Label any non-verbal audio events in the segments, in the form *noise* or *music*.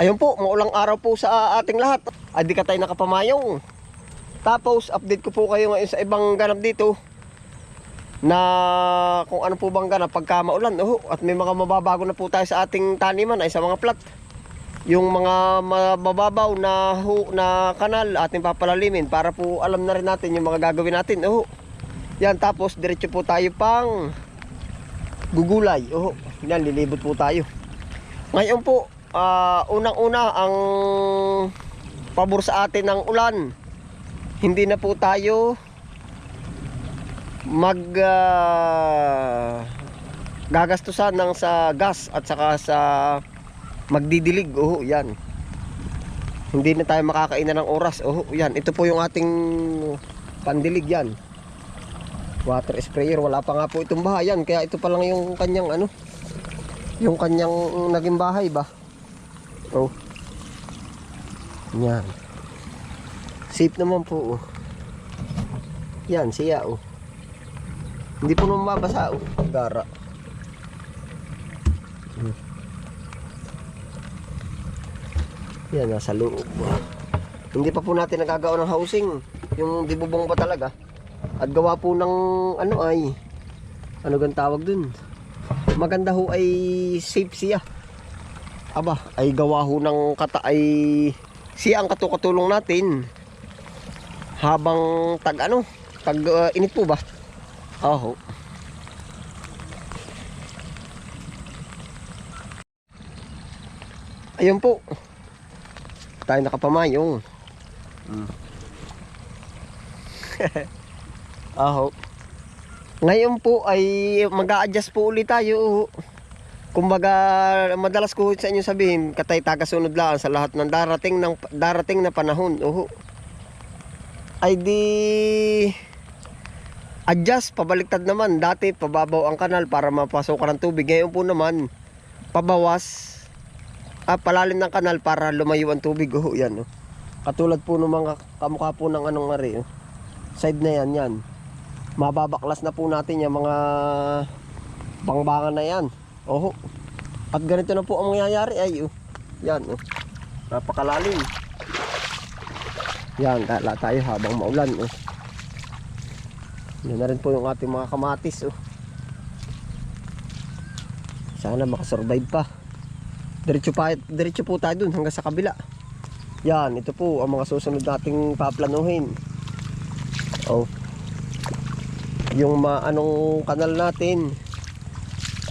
Ayun po, maulang araw po sa ating lahat. Ay di ka tayo nakapamayong. Tapos, update ko po kayo ngayon sa ibang ganap dito na kung ano po bang ganap pagka maulan. Oh, at may mga mababago na po tayo sa ating taniman ay sa mga plat. Yung mga mababaw na, hu, na kanal ating papalalimin para po alam na rin natin yung mga gagawin natin. Oh, yan, tapos diretso po tayo pang gugulay. Oh, yan, lilibot po tayo. Ngayon po, ah, unang-una ang pabor sa atin ng ulan. Hindi na po tayo mag ah, gagastusan ng sa gas at saka sa magdidilig. Oh, yan. Hindi na tayo makakainan ng oras. Oh, yan. Ito po yung ating pandilig yan. Water sprayer. Wala pa nga po itong bahayan. Kaya ito pa lang yung kanyang ano. Yung kanyang naging bahay ba. Oh. Yan. Safe naman po. Oh. Yan, siya oh. Hindi po naman mabasa oh. Gara. Hmm. Yan, nasa loob. oh. Hindi pa po natin nagagawa ng housing. Yung dibubong pa talaga. At gawa po ng ano ay ano gan tawag dun? Maganda ho ay safe siya. Aba, ay gawa ho ng kata ay siya ang katukatulong natin habang tag ano, tag uh, init po ba? Aho. Ayun po. Tayo nakapamayong. Mm. Aho. *laughs* Ngayon po ay mag-a-adjust po ulit tayo. Kumbaga, madalas ko sa inyo sabihin, katay tagasunod lang sa lahat ng darating ng darating na panahon. Uho. Ay di adjust, pabaliktad naman. Dati pababaw ang kanal para mapasokan ng tubig. Ngayon po naman, pabawas. Ah, palalim ng kanal para lumayo ang tubig. Oh, yan. Oh. Katulad po ng mga kamukha po ng anong ari. Oh. Side na yan, yan. Mababaklas na po natin yung mga bangbangan na yan. Oh. At ganito na po ang mangyayari ay oh. Yan oh. Napakalalim. Yan, kala tayo habang maulan oh. Yan na rin po yung ating mga kamatis oh. Sana makasurvive pa. Diretso pa, diretso po tayo dun hanggang sa kabila. Yan, ito po ang mga susunod nating paplanuhin. Oh. Yung ma anong kanal natin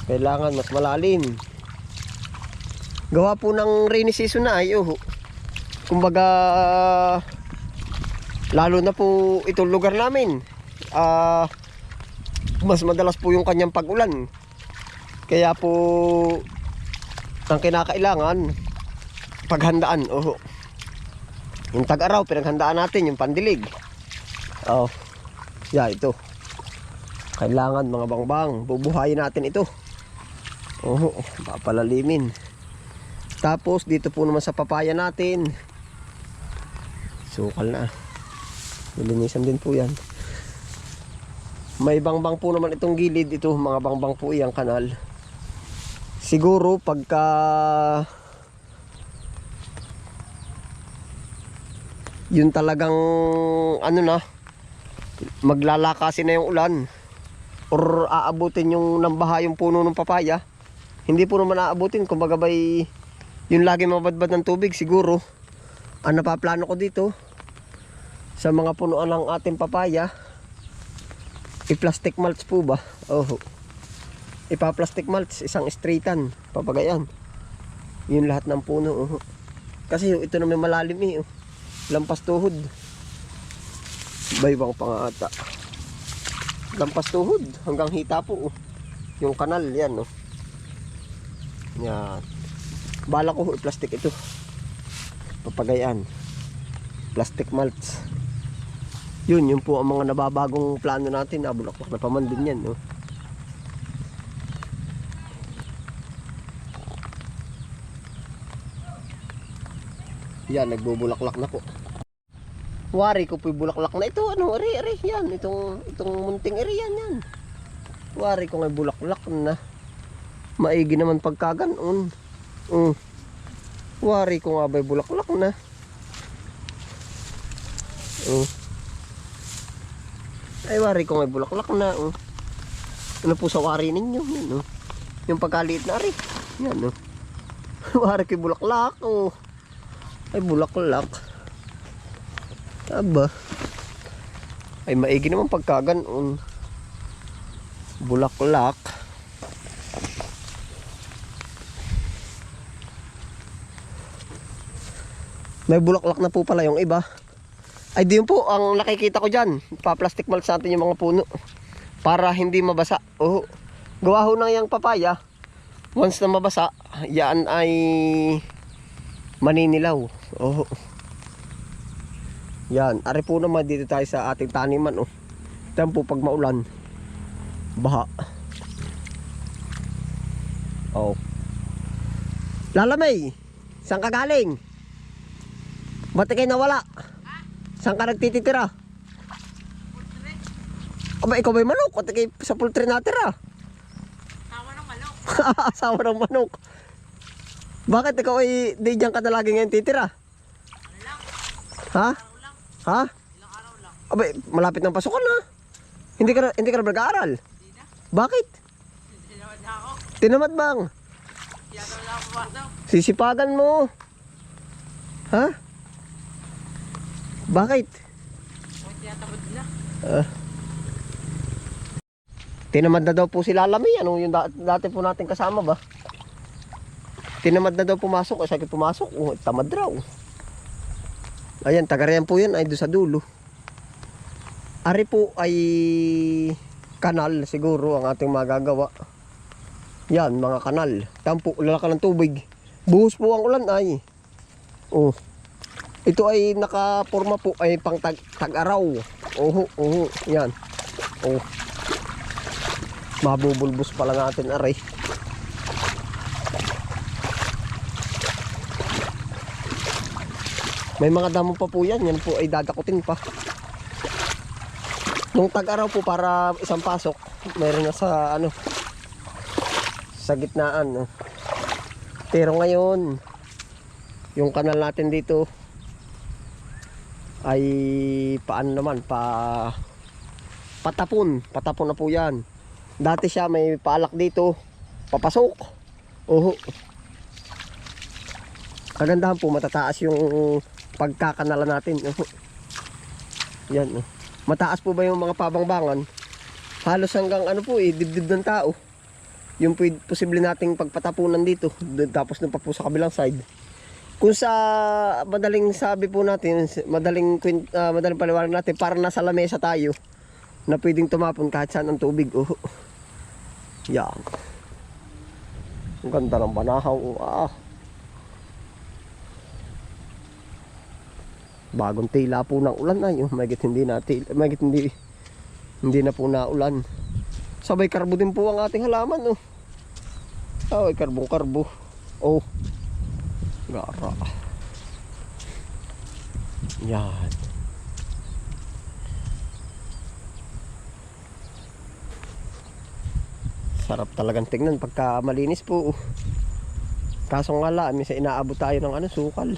kailangan mas malalim. Gawa po ng rainy season na ay. Kumbaga lalo na po itong lugar namin. Ah mas madalas po yung kanyang pag-ulan. Kaya po ang kinakailangan paghandaan. Oh. Yung tag-araw pinaghandaan natin yung pandilig. Oh. Yeah, ito. Kailangan mga bangbang, bubuhayin natin ito. Oh, papalalimin. Tapos dito po naman sa papaya natin. Sukal na. Nilinisan din po 'yan. May bangbang po naman itong gilid ito, mga bangbang po iyang kanal. Siguro pagka yun talagang ano na maglalakasin na yung ulan or aabutin yung nambaha yung puno ng papaya hindi po naman aabutin kumbaga bay yung lagi mabadbad ng tubig siguro ang napaplano ko dito sa mga punuan ng ating papaya i-plastic mulch po ba? oh ipa-plastic mulch isang straightan papagayan yun lahat ng puno oh. kasi ito na may malalim eh oh. lampas tuhod baywang pa nga ata lampas tuhod hanggang hita po oh. yung kanal yan oh. Yan bala ko i-plastic ito papagayaan plastic mulch yun yun po ang mga nababagong plano natin nabulaklak na paman din yan oh. yan nagbubulaklak na po Wari ko po'y bulaklak na ito. Ano, ari, ari, yan. Itong, itong munting ari, yan, yan. Wari ko nga'y bulaklak na. Maigi naman pagkaganon. Mm. Wari ko nga ba'y bulaklak na. Oh. Ay, wari ko nga bulaklak na. Oh. Ano po sa wari ninyo? Yan, oh. Yung pagkaliit na rin. Yan, oh. *laughs* wari ko bulaklak. Oh. Ay, bulaklak. Aba. Ay, maigi naman pagkaganon. Bulaklak. May bulaklak na po pala yung iba. Ay, di yun po. Ang nakikita ko dyan. Pa-plastic mulch natin yung mga puno. Para hindi mabasa. Oh, gawa ho na yung papaya. Once na mabasa, yan ay maninilaw. Oh. Yan. Ari po naman dito tayo sa ating taniman. Oh. Yan po pag maulan. Baha. Oh. Lalamay. Saan ka galing? Ba't kayo nawala? Saan ka nagtititira? Aba, ikaw ba'y manok? Ba't kayo sa poultry natira? Tawa ng manok. *laughs* Asawa ng manok. Bakit ikaw ay di dyan ka na lagi ngayon titira? Ano lang? Ha? Araw lang. Ha? Ilang araw lang. Aba, malapit ng pasukan na. Hindi ka hindi ka na nag-aaral. Hindi na. Bakit? Hindi naman na ako. Tinamad bang? Daw na ako. Sisipagan mo. Ha? Bakit? Tinatamad na. Ah. tinamad na daw po si Lalami. Ano yung da- dati po natin kasama ba? Tinamad na daw pumasok. Kasi pumasok. Oh, tamad raw. Ayan, tagarayan po yan ay doon sa dulo. Ari po ay kanal siguro ang ating magagawa. Yan, mga kanal. Tampo, lalaka ng tubig. Buhos po ang ulan ay. Oh. Ito ay nakaporma po ay pang tag, tag-araw. Oho, oho. Yan. Oh. Mabubulbos pala natin aray. May mga damo pa po yan. Yan po ay dadakutin pa. Nung tag-araw po para isang pasok, meron na sa ano sa gitnaan. No? Pero ngayon, yung kanal natin dito ay paano naman pa patapon. Patapon na po yan. Dati siya may paalak dito. Papasok. Oho. Kagandahan po matataas yung pagkakanala natin. Oho. Yan oh. mataas po ba yung mga pabangbangan? Halos hanggang ano po eh dibdib ng tao. Yung posible nating pagpatapunan dito. Tapos nung pa po sa kabilang side kung sa madaling sabi po natin, madaling ah, madaling paliwanag natin, para nasa lamesa tayo na pwedeng tumapon kahit saan ang tubig. Oh. Yan. Ang ganda ng banahaw. Ah. Bagong tila po ng ulan ay, oh, magit hindi na magit hindi hindi na po na ulan. Sabay karbo din po ang ating halaman, oh. Oh, karbong karbo. Oh. Gara. Yan. Sarap talagang tingnan pagka malinis po. Kaso nga lang, minsan inaabot tayo ng ano, sukal.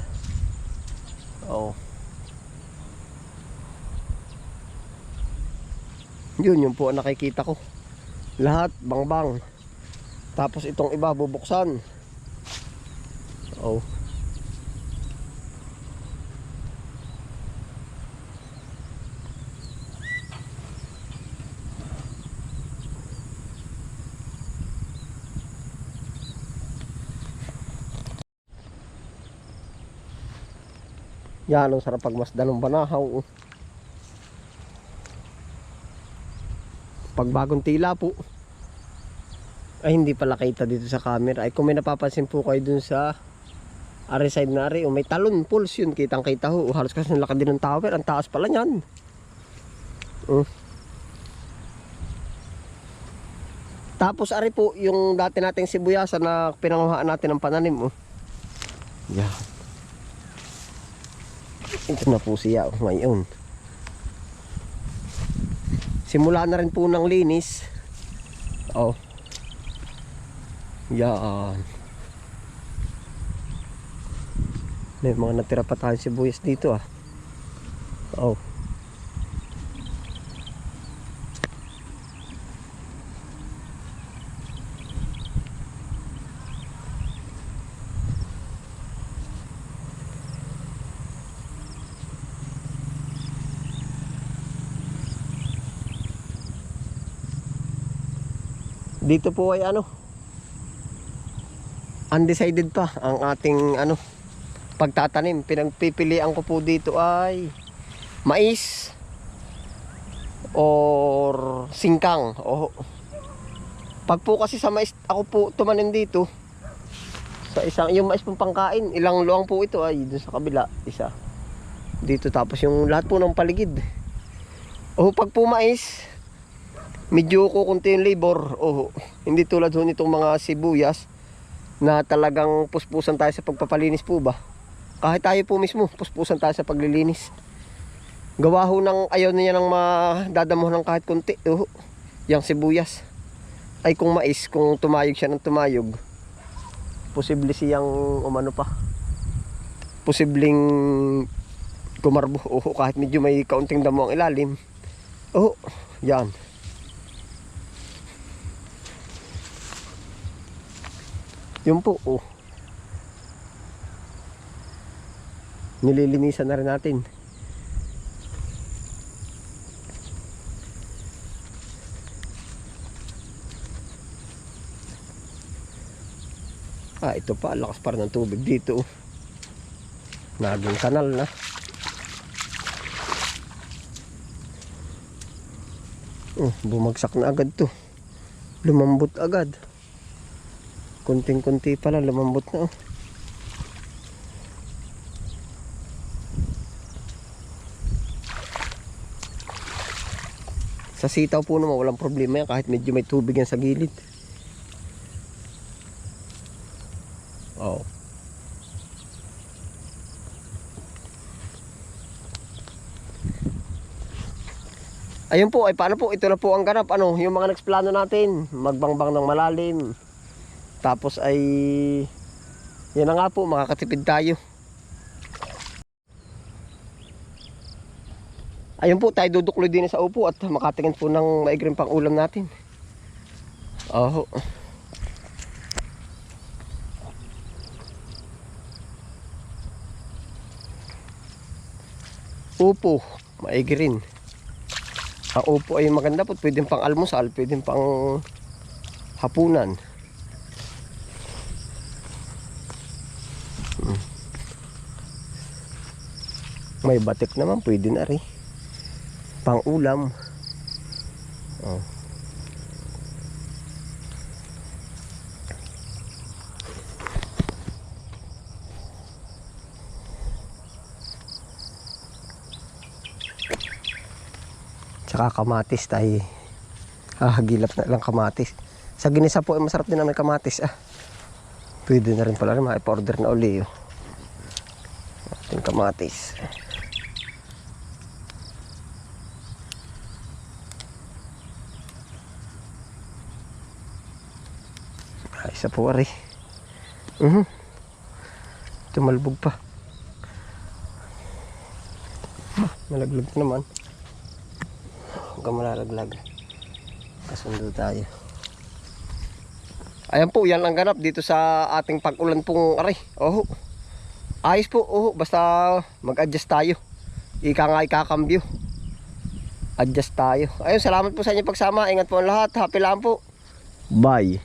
Oh. Yun, yun po ang nakikita ko. Lahat, bang-bang. Tapos itong iba, bubuksan. Oh. Yan ang sarap pagmasdan ng banahaw. oh. Pag bagong tila po. Ay hindi pala kita dito sa camera. Ay kung may napapansin po kayo dun sa Ari side na ari, oh, may talon pulse yun, kitang kita ho. Halos kasi lakad din ng tower, ang taas pala niyan. Oh. Tapos ari po, yung dati nating sibuyasan na pinanguhaan natin ng pananim. Oh. Yan. Ito na po siya oh, ngayon. Simula na rin po ng linis. Oh. Yan. May mga natira pa tayong sibuyas dito ah. Oh. Dito po ay ano, undecided pa ang ating ano pagtatanim. Pinagpipilian ko po dito ay mais or singkang. O pag po kasi sa mais ako po tumanim dito sa isang yung mais pong pangkain, ilang luang po ito ay dun sa kabila, isa. Dito tapos yung lahat po ng paligid. O pag po mais, medyo kukunti yung labor. Oh, hindi tulad ho nitong mga sibuyas na talagang puspusan tayo sa pagpapalinis po ba. Kahit tayo po mismo, puspusan tayo sa paglilinis. Gawa ho ng ayaw niya ng madadamo ng kahit kunti. Oh, yung sibuyas. Ay kung mais, kung tumayog siya ng tumayog, posible siyang umano pa. Posibleng kumarbo. Oh, kahit medyo may kaunting damo ang ilalim. Oh, yan. Yun po, oh. Nililinisan na rin natin. Ah, ito pa, lakas pa rin ng tubig dito. oh. Naging kanal na. Oh, bumagsak na agad to. Lumambot agad. Kunting-kunti pala, lumambot na oh. Sa sitaw po naman, walang problema yan kahit medyo may tubig yan sa gilid. Oh. Ayun po, ay paano po, ito na po ang ganap. Ano, yung mga next plano natin, magbangbang ng malalim. Tapos ay yan na nga po, makakatipid tayo. Ayun po, tayo dudukloy din sa upo at makatingin po ng maigring pang ulam natin. Oh. Upo, maigi rin. Ang upo ay maganda po, pwedeng pang almusal, pwedeng pang hapunan. May batik naman, pwede na rin. Pang ulam. Oh. Tsaka kamatis tayo. Ah, gilap na lang kamatis. Sa ginisa po ay masarap din naman kamatis ah. Pwede na rin pala rin ma-order na uli oh. Ating kamatis. Isa po ari. Mhm. Tumalbog pa. Malaglag na naman. Huwag ka malalaglag. Kasundo tayo. Ayan po, yan ang ganap dito sa ating pag-ulan pong aray. Oh. Ayos po, oh, basta mag-adjust tayo. Ika nga ikakambyo. Adjust tayo. Ayun, salamat po sa inyong pagsama. Ingat po ang lahat. Happy lang po. Bye.